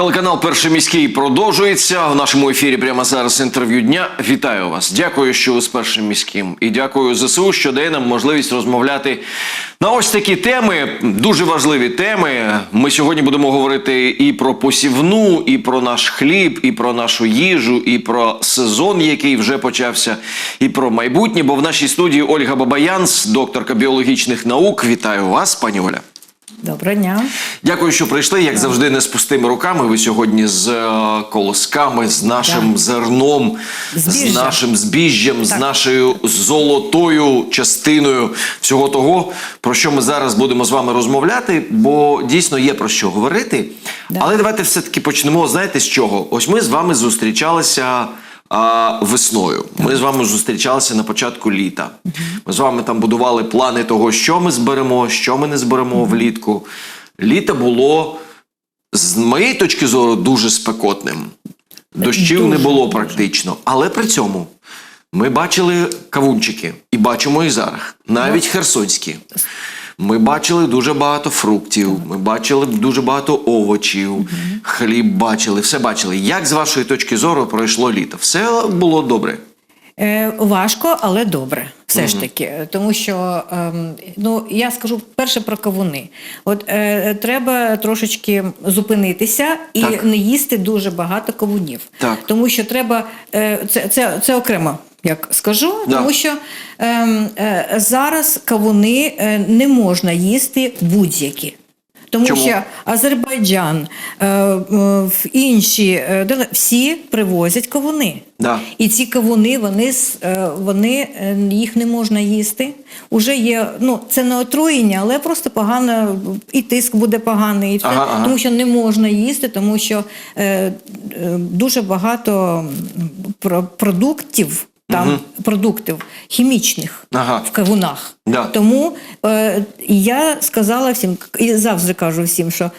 Телеканал Перший міський продовжується в нашому ефірі. Прямо зараз інтерв'ю дня. Вітаю вас. Дякую, що ви з першим міським, і дякую ЗСУ, що дає нам можливість розмовляти на ось такі теми, дуже важливі теми. Ми сьогодні будемо говорити і про посівну, і про наш хліб, і про нашу їжу, і про сезон, який вже почався, і про майбутнє. Бо в нашій студії Ольга Бабаянс, докторка біологічних наук. Вітаю вас, пані Оля. Доброго дня. Дякую, що прийшли. Як завжди, не з пустими руками. Ви сьогодні з е, колосками, з нашим Так. зерном, з нашим збіжжям, з нашою золотою частиною всього того, про що ми зараз будемо з вами розмовляти, бо дійсно є про що говорити. Да. Але давайте все-таки почнемо. Знаєте з чого? Ось ми з вами зустрічалися. А, весною ми з вами зустрічалися на початку літа. Ми з вами там будували плани того, що ми зберемо, що ми не зберемо влітку. Літо було з моєї точки зору дуже спекотним. Дощів не було практично. Але при цьому ми бачили кавунчики і бачимо і зараз, навіть херсонські. Ми бачили дуже багато фруктів, ми бачили дуже багато овочів, хліб бачили, все бачили. Як з вашої точки зору пройшло літо? Все було добре. Е, важко, але добре. Все ж таки. Тому що ем, ну, я скажу перше про кавуни. От е, треба трошечки зупинитися і Так. не їсти дуже багато кавунів. Так. Тому що треба е, це, це, це окремо. Як скажу, Да. тому що ем, е, зараз кавуни е, не можна їсти будь-які. Тому Чому? що Азербайджан, е, е, в інші е, всі привозять кавуни. Да. І ці кавуни, вони, е, вони, е, їх не можна їсти. Уже є, ну, це не отруєння, але просто погано, і тиск буде поганий, і все. Ага, ага. тому що не можна їсти, тому що е, е, дуже багато про- продуктів, там, продуктів хімічних Ага. в кавунах. Да. Тому е, я сказала всім, і завжди кажу всім, що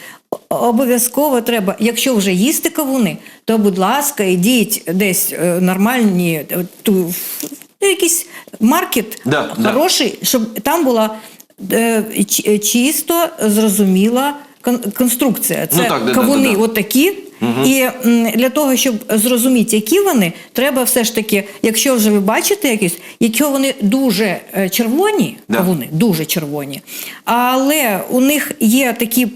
обов'язково треба, якщо вже їсти кавуни, то, будь ласка, йдіть десь е, нормальні, е, ту, ну, якийсь маркет Да, да. хороший, щоб там була е, чисто зрозуміла конструкція. Це Ну, так, да, да, кавуни да, да. отакі. І для того, щоб зрозуміти, які вони, треба все ж таки, якщо вже ви бачите якісь, якщо вони дуже е, червоні, Да. кавуни дуже червоні, але у них є такі е,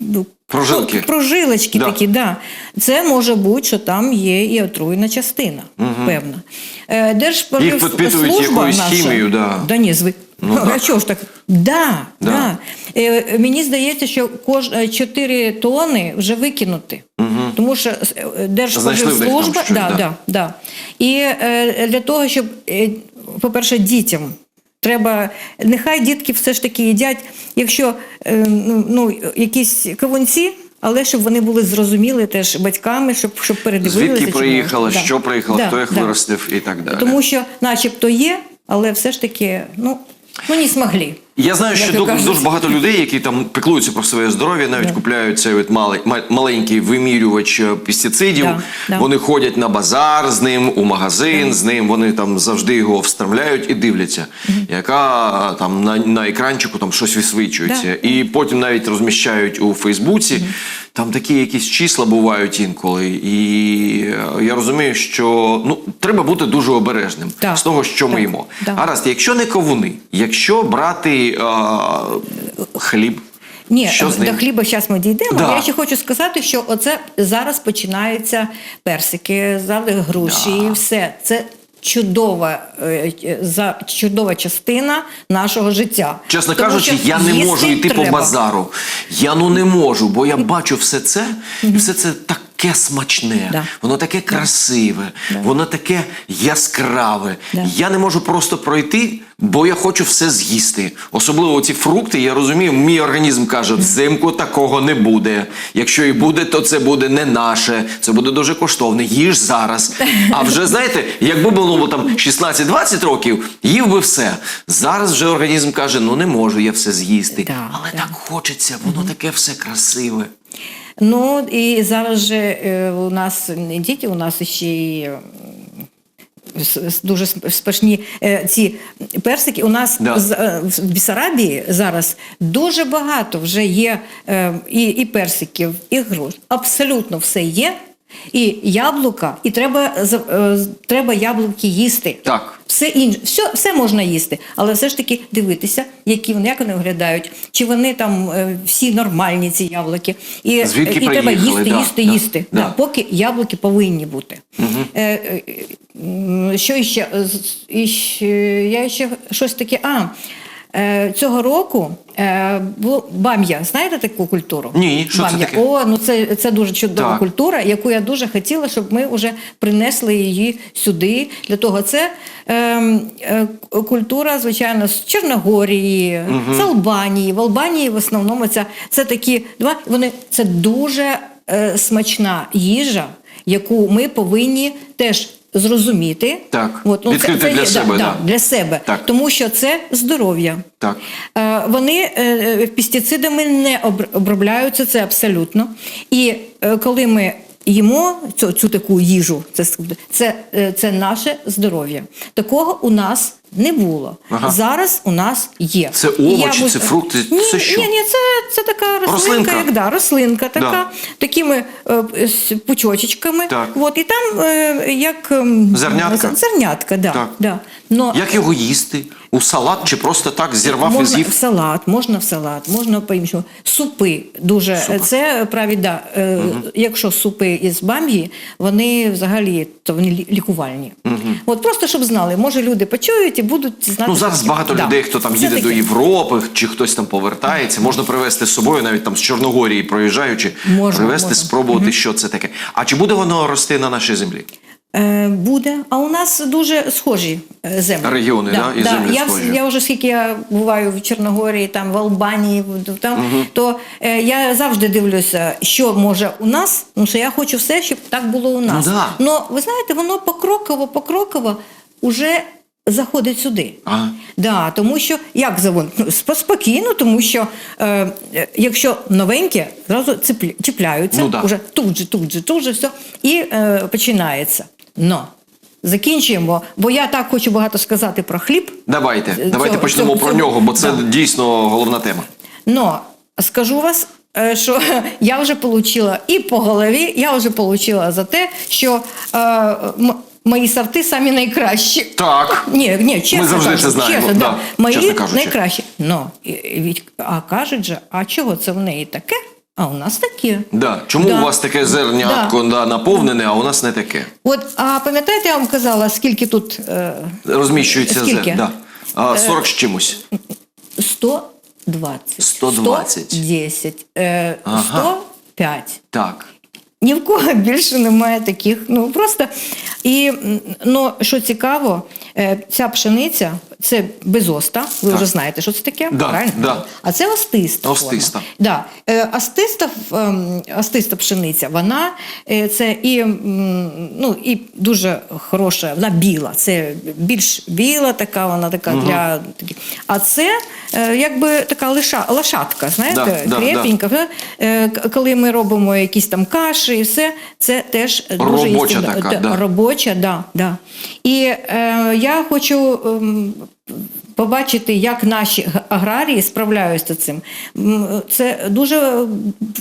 е, Прожилки. ну, прожилочки Да. такі, да. Це може бути, що там є і отруєна частина, певна. Е, Їх підпитують Держпродслужба якоюсь наша- хімією, да. Да ні, зви... Ну, а так. чого ж так? Да, Да. да. Е, мені здається, що кож... 4 тони вже викинути. Тому що е, Знайшли в них там щось, да, да. да, да. І е, для того, щоб, е, по-перше, дітям. Треба, нехай дітки все ж таки їдять, якщо е, ну, ну, якісь кавунці, але щоб вони були зрозуміли теж батьками, щоб, щоб передивилися. Звідки приїхали, що приїхало, Да, хто їх да. виростив і так далі. Тому що, начебто, є, але все ж таки, ну, ну не змогли. Я знаю, що дуже, кажуть. багато людей, які там піклуються про своє здоров'я, навіть Да. купляють цей от малий, маленький вимірювач е, пестицидів. Да, да. Вони ходять на базар з ним, у магазин з ним. Вони там завжди його встромляють і дивляться, яка е, там на, на екранчику там щось висвічується. І потім навіть розміщають у Фейсбуці. Там такі якісь числа бувають інколи. І е, я розумію, що ну треба бути дуже обережним з того, що ми їмо. так. Гаразд, якщо не ковуни, якщо брати а, хліб, Ні, що з до хліба зараз ми дійдемо. Да. Я ще хочу сказати, що оце зараз починаються персики, зали груші, Да. і все. Це чудова, е, е, за чудова частина нашого життя. Чесно Тому кажучи, я не можу йти по базару. Я ну не можу, бо я бачу все це, і все це таке смачне, Да. воно таке красиве, воно таке яскраве. Да. Я не можу просто пройти, бо я хочу все з'їсти. Особливо ці фрукти, я розумію, мій організм каже, взимку такого не буде. Якщо і буде, то це буде не наше, це буде дуже коштовне. Їж зараз. А вже знаєте, якби було там 16-20 років, їв би все. Зараз вже організм каже, ну не можу я все з'їсти. Да, Але да. так хочеться, воно таке все красиве. Ну і зараз же е, у нас не діти, у нас ще й е, дуже спашні е, ці персики. У нас Да. в Бісарабії зараз дуже багато вже є і, і персиків, і груш. Абсолютно все є. І яблука, і треба, е, треба яблуки їсти. Так. Все інше, все, все можна їсти, але все ж таки дивитися, які вони, як вони виглядають, чи вони там е, всі нормальні, ці яблуки. І, Звідки і треба їсти, да, їсти, да, їсти. да. Да, поки яблуки повинні бути. Е, що ще? Я ще щось таке. А, цього року е, бам'я. Знаєте таку культуру? Ні, що це бам'я. таке? О, ну це, це дуже чудова Так. культура, яку я дуже хотіла, щоб ми вже принесли її сюди. Для того це ем, е, культура, звичайно, з Чорногорії, з Албанії. В Албанії в основному це, це такі два. Вони це дуже е, смачна їжа, яку ми повинні теж. Зрозуміти, Так. От, ну, Відкрити для є- себе, да, да. для себе, Так. тому що це здоров'я. Так. Е, Вони е, е, пестицидами не обробляються, це абсолютно. І е, коли ми їмо цю, цю таку їжу, це, це, е, це наше здоров'я. Такого у нас не було. Ага. Зараз у нас є. Це овочі, це фрукти, ні, це що? Ні, ні, це, це така рослинка, Рослинка? як да, рослинка, така, Да. такими е, з пучочечками. Так. От, і там е, як ем, Зернятка? Зернятка, да, Так. Да. Но, Як його їсти? У салат чи просто так зірвав і можна з'їв? в салат, можна в салат, можна по-іншому. Супи дуже Супи. це праві, да. Е, Якщо супи із бам'ї, вони взагалі то вони лі- лікувальні. От просто щоб знали, може люди почують і будуть знати. Ну зараз багато Да. людей, хто там Це їде до. Європи, чи хтось там повертається, можна привезти з собою, навіть там з Чорногорії проїжджаючи, Можна, привезти, можна. спробувати, що це таке. А чи буде воно рости на нашій землі? Е, буде. А у нас дуже схожі е, землі. Регіони, да, і землі я, схожі. я вже скільки я буваю в Чорногорії, там в Албанії, там, то е, я завжди дивлюся, що може у нас, тому що я хочу все, щоб так було у нас. Ну да. Но ви знаєте, воно покроково, покроково уже заходить сюди. Ага. Да, тому що як завод? Ну, спокійно, тому що е, е, якщо новеньке, зразу чіпляються, Ну да. уже тут же, тут же, тут же все, і е, починається. Но закінчуємо, бо я так хочу багато сказати про хліб. Давайте, Цього- давайте почнемо цього- про цього- нього, бо це да. дійсно головна тема. Но скажу вас, е, що я вже отримала і по голові, я вже отримала за те, що е, мої сорти самі найкращі. Так. Ні, ні, чесно. Ми завжди кажу, це знаємо, Чесно, да, Мої чесно кажучи. найкращі. Но, і- і а кажуть же, а чого це в неї таке? А у нас таке. Да. Чому Да. у вас таке зернятко да, наповнене, а у нас не таке? От, а пам'ятаєте, я вам казала, скільки тут е, Розміщується Скільки? зерня. Да. А, 40 з чимось. 120. 120. 110. Е, Ага. 105. Так. Ні в кого більше немає таких. Ну просто і ну, що цікаво, е, ця пшениця це безоста. Ви Так. вже знаєте, що це таке? Да, Правильно? да. А це остиста. Остиста. Да. Е, Астиста, ем, астиста пшениця, вона е, це і, ну, і дуже хороша, вона біла. Це більш біла, така вона така для. А це е, якби така лиша, лошадка, знаєте, Да, да, крепенька. Е, к- Коли ми робимо якісь там каші і все, це теж дуже Робоча їстівно. така, Да, да. Робоча, да, да. І е, я хочу ем, побачити, як наші аграрії справляються з цим. Це дуже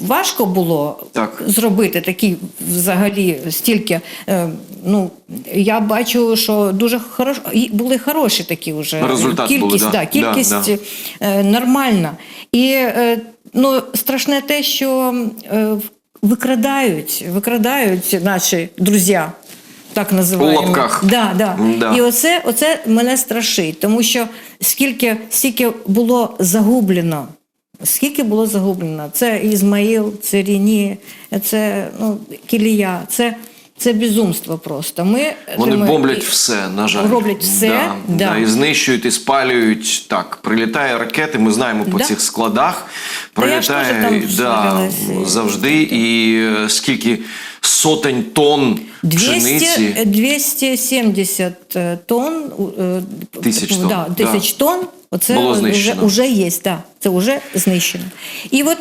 важко було Так. зробити такі взагалі стільки. е, Ну, я бачу, що дуже хорош... були хороші такі вже Результат кількість, були, да. да, кількість Да, да. е, нормальна. І е, ну, страшне те, що е, викрадають, викрадають наші друзі. Так називаємо. У лапках. Да, да. Да. І оце, оце мене страшить, тому що скільки, скільки було загублено, скільки було загублено. Це Ізмаїл, це Ріні, це ну, Кілія, це, це безумство просто. Ми, Вони ми- бомблять все, на жаль. Роблять все, Да, да. да, і знищують, і спалюють. Так, прилітає ракети, ми знаємо по Да. цих складах. Прилітає да, завжди. І е, скільки сотень тонн 200, пшениці. 270 е, тонн, е, Тисяч тонн, Да, тисяч тонн. Оце Було вже, вже є, да, це вже знищено. І от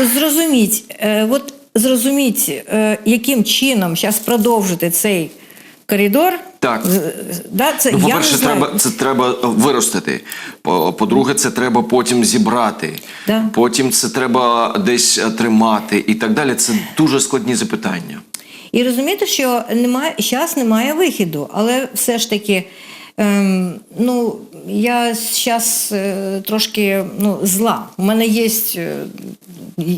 е, зрозуміть, от зрозуміть, яким чином зараз продовжити цей коридор, Так. Да, це, Ну, по-перше, не треба це треба виростити. По- По-друге, це треба потім зібрати. Да. Потім це треба десь тримати і так далі. Це дуже складні запитання. І розумієте, що немає зараз немає вихіду, але все ж таки. Ем, ну, я зараз е, трошки ну, зла. У мене є е,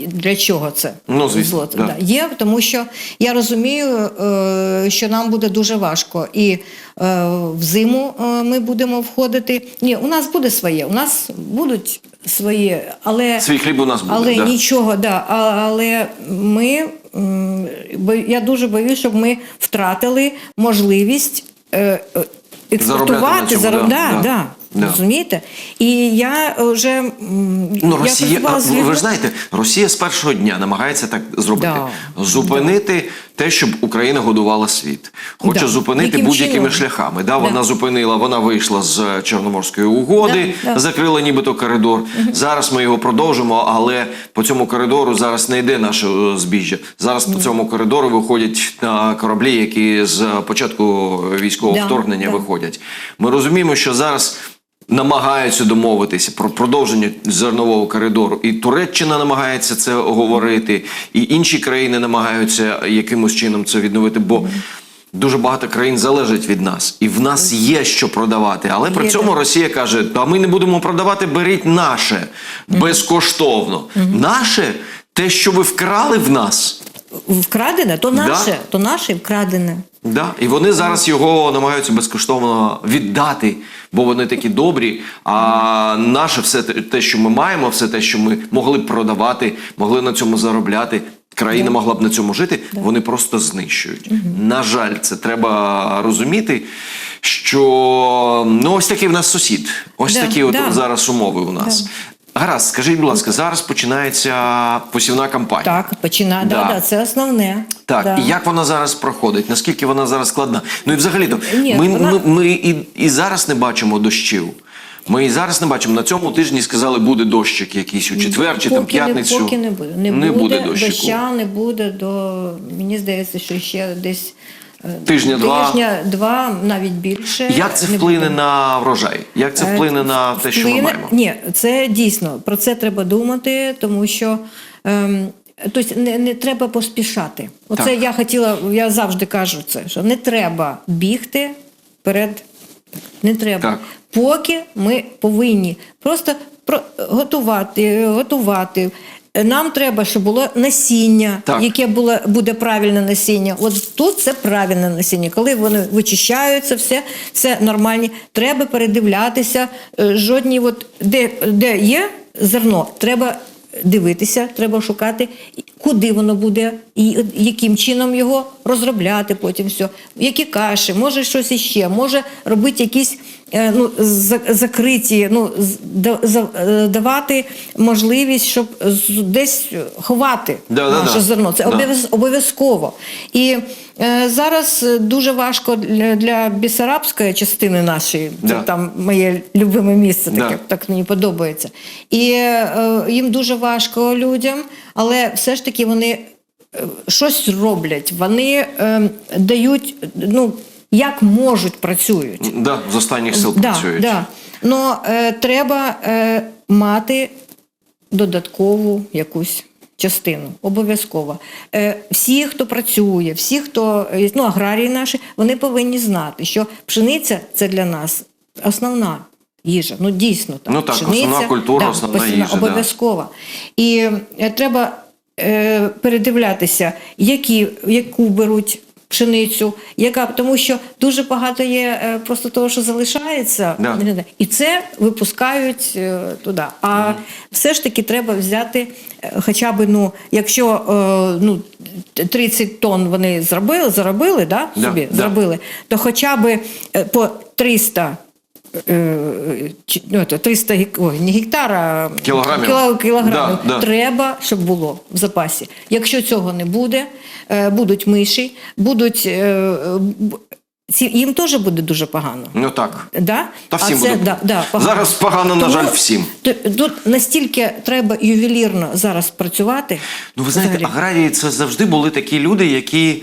для чого це Ну, звісно, зло. да. Да, є, тому що я розумію, е, що нам буде дуже важко. І е, в зиму е, ми будемо входити. Ні, у нас буде своє, у нас будуть свої, але Свій хліб у нас буде. але да. нічого, да. Але ми я дуже боюсь, щоб ми втратили можливість експортувати. е, Заробляти на експортувати, цьому, зароб- да, да, да, да. да. Розумієте? І я вже Ну, я Росія, з ви, ви ж знаєте, Росія з першого дня намагається так зробити. Зупинити те, щоб Україна годувала світ. Хоче Да. зупинити Яким будь-якими шляхами. Да, Да. Вона зупинила, вона вийшла з Чорноморської угоди, Да, да. закрила нібито коридор. Зараз ми його продовжимо, але по цьому коридору зараз не йде наше е, збіжжя. Зараз по цьому коридору виходять на кораблі, які з початку військового Да, вторгнення да. виходять. Ми розуміємо, що зараз. Намагаються домовитися про продовження зернового коридору, і Туреччина намагається це говорити, і інші країни намагаються якимось чином це відновити. Бо дуже багато країн залежать від нас, і в нас є що продавати. Але при цьому. Росія каже: та ми не будемо продавати, беріть наше безкоштовно. Наше те, що ви вкрали в нас. Вкрадене, то Да. наше, то наше вкрадене. Да, і вони зараз його намагаються безкоштовно віддати, бо вони такі добрі. А наше все те- що ми маємо, все те, що ми могли б продавати, могли на цьому заробляти. Країна могла б на цьому жити, вони просто знищують. На жаль, це треба розуміти, що ну ось такий в нас сусід. Ось Да, такі от да. зараз умови у нас. Гаразд, скажіть, будь ласка, зараз починається посівна кампанія. Так, починає. Да. Да. Да, це основне. Так, да. і як вона зараз проходить? Наскільки вона зараз складна? Ну і взагалі то Ні, ми, вона- ми, ми і, і зараз не бачимо дощів. Ми і зараз не бачимо. На цьому тижні сказали, буде дощик якийсь у четвер чи там Поки п'ятницю. Поки не буде. Не, Не буде, буде дощику. доща, не буде до. Мені здається, що ще десь е, Тижня-два. тижня два, навіть більше. Як це вплине на врожай? Як це Е, вплине на те, що ми маємо? Ні, це дійсно про це треба думати, тому що. Ем, Тобто не, не треба поспішати. Оце Так. я хотіла, я завжди кажу це, що не треба бігти перед. Не треба. Так. Поки ми повинні просто про, готувати, готувати. Нам треба, щоб було насіння, Так. яке було, буде правильне насіння. От тут це правильне насіння. Коли вони вичищаються, все це нормальні. Треба передивлятися. е, Жодні, от, де, де є зерно, треба дивитися, треба шукати, куди воно буде, і яким чином його розробляти потім все. Які каші, може щось іще, може робити якісь ну, закриті, ну, е, давати можливість, щоб десь ховати Да, наше да. зерно. Це Да. обов'язково. І е, зараз е, дуже важко для, для Бісарабської частини нашої, це Да. там моє любиме місце, таке, Да. так мені подобається. І е, їм дуже важко людям, але все ж таки вони е, щось роблять. Вони е, дають, ну, як можуть, працюють. Да, з останніх сил Да, працюють. да. Но е, треба е, мати додаткову якусь частину. Обов'язково. Е, всі, хто працює, всі, хто е, ну, аграрії наші, вони повинні знати, що пшениця це для нас основна. Їжа, ну дійсно так. Ну так, основна культура, основна постійно, їжа, да. І е, треба е, передивлятися, які, яку беруть пшеницю, яка, тому що дуже багато є е, просто того, що залишається, Да. і це випускають е, туди. А все ж таки треба взяти, е, хоча б, ну, якщо ну, 30 тонн вони зробили, заробили, да, собі да. зробили, то хоча б по 300 е, чи- ну, це 300 гек... Ой, не гектара, а Кілограмів. кіло- кілограмів. Да, да. Треба, щоб було в запасі. Якщо цього не буде, е, будуть миші, будуть. е, е, Їм теж буде дуже погано. Ну так. Да? Та всім а це, буде. да, да, погано. Зараз погано, на жаль, всім. Тут настільки треба ювелірно зараз працювати. Ну, ви знаєте, аграрії це завжди були такі люди, які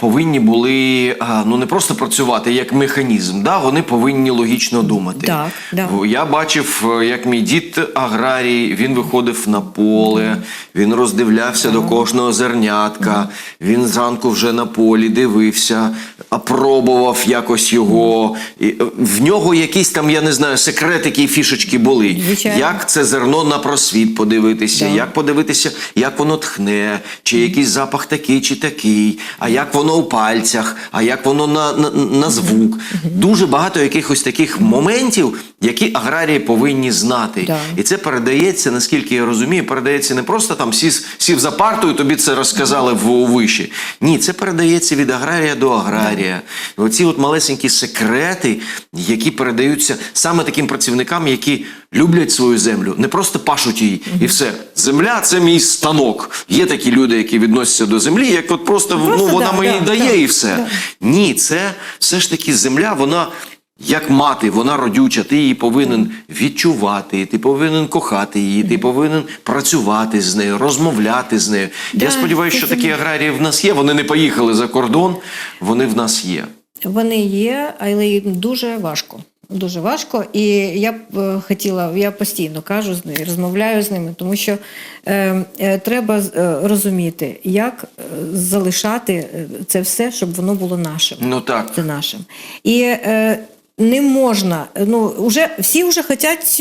повинні були ну не просто працювати як механізм, да, вони повинні логічно думати. Так, да. Я бачив, е, як мій дід аграрій, він виходив на поле, він роздивлявся до кожного зернятка, він зранку вже на полі дивився, апробував якось його. І, е, в нього якісь там, я не знаю, секретики і фішечки були. Звичайно. Як це зерно на просвіт подивитися, Да. як подивитися, як воно тхне, чи якийсь запах такий чи такий, а як воно у пальцях, а як воно на, на, на звук. Дуже багато якихось таких моментів, які аграрії повинні знати. Да. І це передається, наскільки я розумію, передається не просто там сів, сів за партою, тобі це розказали в виші. Ні, це передається від аграрія до аграрія. Оці от малесенькі секрети, які передаються саме таким працівникам, які люблять свою землю, не просто пашуть її, і все. Земля це мій станок. Є такі люди, які відносяться до землі, як от просто, Просто ну, вона да, мені да, дає да, і все. да. Ні, це все ж таки земля, вона. Як мати, вона родюча, ти її повинен відчувати, ти повинен кохати її, ти повинен працювати з нею, розмовляти з нею. Я сподіваюся, що такі аграрії в нас є. Вони не поїхали за кордон, вони в нас є. Вони є, але їм дуже важко. Дуже важко. І я б е, хотіла, я постійно кажу з ними, розмовляю з ними, тому що е, е, треба е, розуміти, як е, залишати це все, щоб воно було нашим. Ну так. Це нашим. І е, не можна, ну вже всі вже хочуть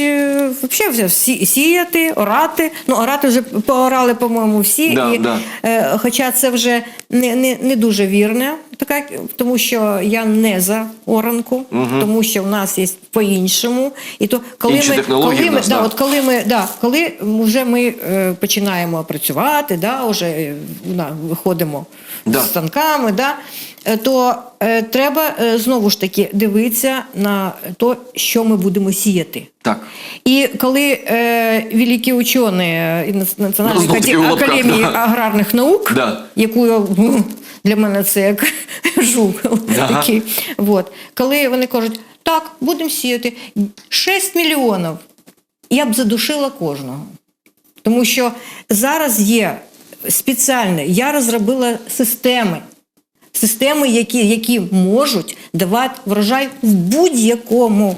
вообще всі сіяти, орати. Ну, орати вже поорали, по-моєму, всі. Да, і, да. Е, хоча це вже не, не, не дуже вірне, така, тому що я не за оранку, тому що в нас є по-іншому. І то коли Інші ми, коли ми, нас, да, да. от коли ми, да, коли вже ми е, починаємо працювати, да, вже е, виходимо Да. з станками, да, то е, треба е, знову ж таки дивитися на те, що ми будемо сіяти. Так. І коли е, великі учені е, Національної Ну, акаді- лапках, академії да. аграрних наук, Да. яку ну, для мене це як жук Да. такий. От. Коли вони кажуть, так, будемо сіяти 6 мільйонів, я б задушила кожного. Тому що зараз є спеціальне, я розробила системи. Системи, які, які можуть давати врожай в будь-якому,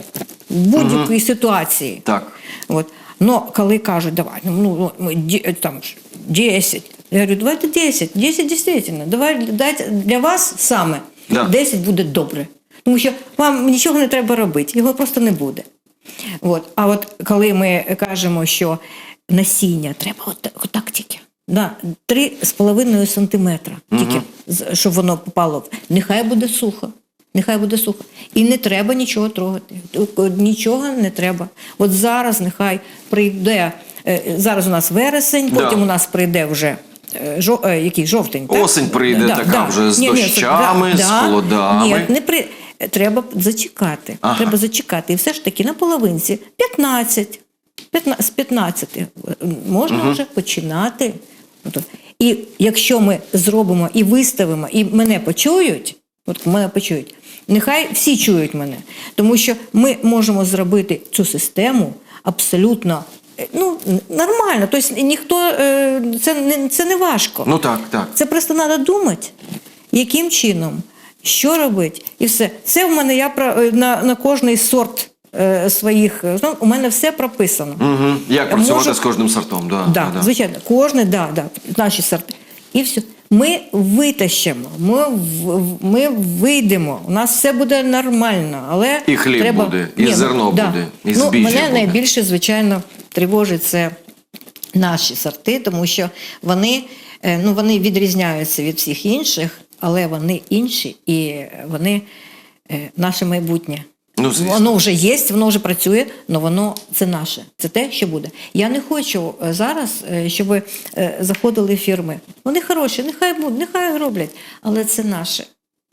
в будь-якій ситуації. Так. От. Но коли кажуть, давай, ну, ну ді- там ж 10. Я говорю, давайте 10. 10 дійсно. Давай дайте для вас саме Да. 10 буде добре. Тому що вам нічого не треба робити, його просто не буде. От. А от коли ми кажемо, що насіння треба от, отак тільки. Да, 3,5 сантиметра, тільки, з- щоб воно попало. Нехай буде сухо. Нехай буде сухо. І не треба нічого трогати. Нічого не треба. От зараз нехай прийде. е, Зараз у нас вересень, Да. потім у нас прийде вже е, жо, е, який жовтень. так? Осень прийде така вже з дощами, з холодами. Ні, не при... Треба зачекати. Ага. Треба зачекати. І все ж таки на половинці 15, 15 з 15 можна вже починати. От. І якщо ми зробимо і виставимо, і мене почують, от мене почують, нехай всі чують мене. Тому що ми можемо зробити цю систему абсолютно е, ну, нормально. Тобто ніхто е, це не це не важко. Ну так, так. Це просто треба думати, яким чином, що робити, і все. Це в мене я е, на, на кожний сорт е, своїх. е, Ну, у мене все прописано. Угу. Як працювати Може- з кожним сортом? Да, Да, да. звичайно, кожне, да, да, наші сорти. І все. Ми витащимо, ми, ми вийдемо, у нас все буде нормально, але І хліб треба... буде, і зерно буде, і ну, збіжжя Мене буде. найбільше, звичайно, тривожить це наші сорти, тому що вони, е, ну, вони відрізняються від всіх інших, але вони інші і вони е, наше майбутнє. Ну, звісно. Воно вже є, воно вже працює, але воно це наше, це те, що буде. Я не хочу е, зараз, е, щоб е, заходили фірми. Вони хороші, нехай будуть, нехай роблять, але це наше.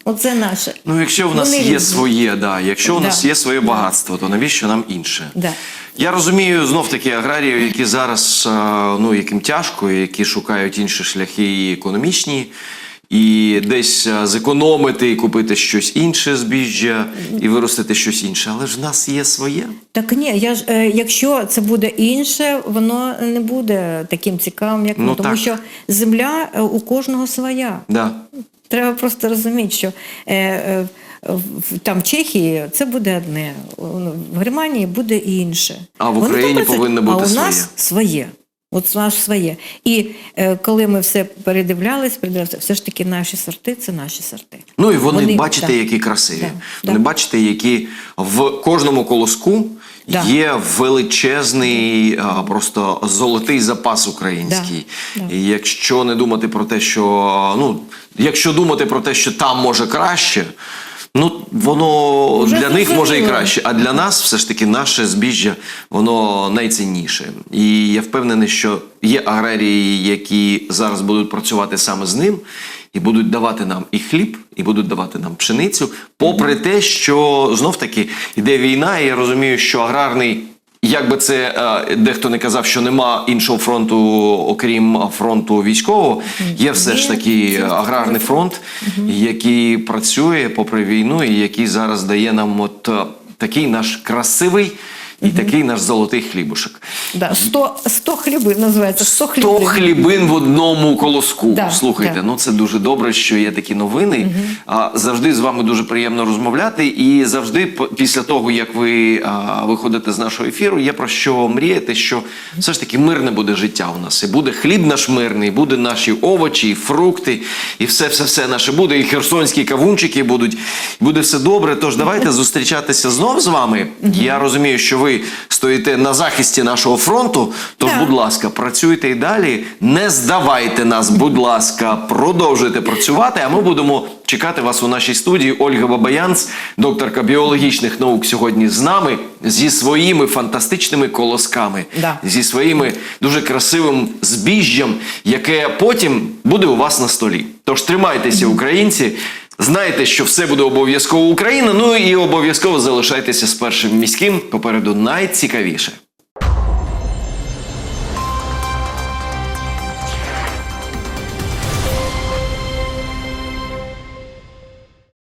Оце наше. Ну, якщо в нас Вони є своє, да, якщо у нас є своє багатство, то навіщо нам інше? Да. Я розумію знов таки аграріїв, які зараз ну яким тяжко, які шукають інші шляхи і економічні, і десь зекономити і купити щось інше збіжжя, і виростити щось інше. Але ж в нас є своє. Так ні, я ж е, якщо це буде інше, воно не буде таким цікавим, як Ну, ну, тому так. що земля е, у кожного своя. Да. Треба просто розуміти, що е, е, в- там в Чехії це буде одне, в Германії буде інше. А в Україні повинно бути а у своє. нас своє. От у своє. І е, коли ми все передивлялись, передивлялися, все ж таки наші сорти це наші сорти. Ну і вони, Вони- бачите, да. які красиві. Да, Вони да. бачите, які в кожному колоску Да. є величезний а, просто золотий запас український. Да, да. І якщо не думати про те, що ну, якщо думати про те, що там може краще. Ну, воно Уже для них може і краще, а для нас все ж таки наше збіжжя, воно найцінніше. І я впевнений, що є аграрії, які зараз будуть працювати саме з ним, і будуть давати нам і хліб, і будуть давати нам пшеницю, попри те, що знов таки йде війна, і я розумію, що аграрний. Як би це е, дехто не казав, що нема іншого фронту, окрім фронту військового, є все ж таки аграрний фронт, який працює попри війну, і який зараз дає нам от е, такий наш красивий і такий наш золотий хлібушек. Да, 100, 100 хлібин називається. 100 хлібин. Сто хлібин в одному колоску. Да, Слухайте, да. ну це дуже добре, що є такі новини. А завжди з вами дуже приємно розмовляти. І завжди, після того як ви а, виходите з нашого ефіру, є про що мріяти, що все ж таки мирне буде життя у нас. І буде хліб наш мирний, буде наші овочі, і фрукти, і все, все, все наше буде. І херсонські кавунчики будуть. Буде все добре. Тож давайте зустрічатися знов з вами. Я розумію, що ви стоїте на захисті нашого фронту. Тож, Так. будь ласка, працюйте і далі. Не здавайте нас, будь ласка, продовжуйте працювати. А ми будемо чекати вас у нашій студії. Ольга Бабаянц, докторка біологічних наук, сьогодні з нами зі своїми фантастичними колосками, Да. зі своїми дуже красивим збіжжям, яке потім буде у вас на столі. Тож тримайтеся, українці. Знайте, що все буде обов'язково Україна. Ну і обов'язково залишайтеся з першим міським. Попереду найцікавіше.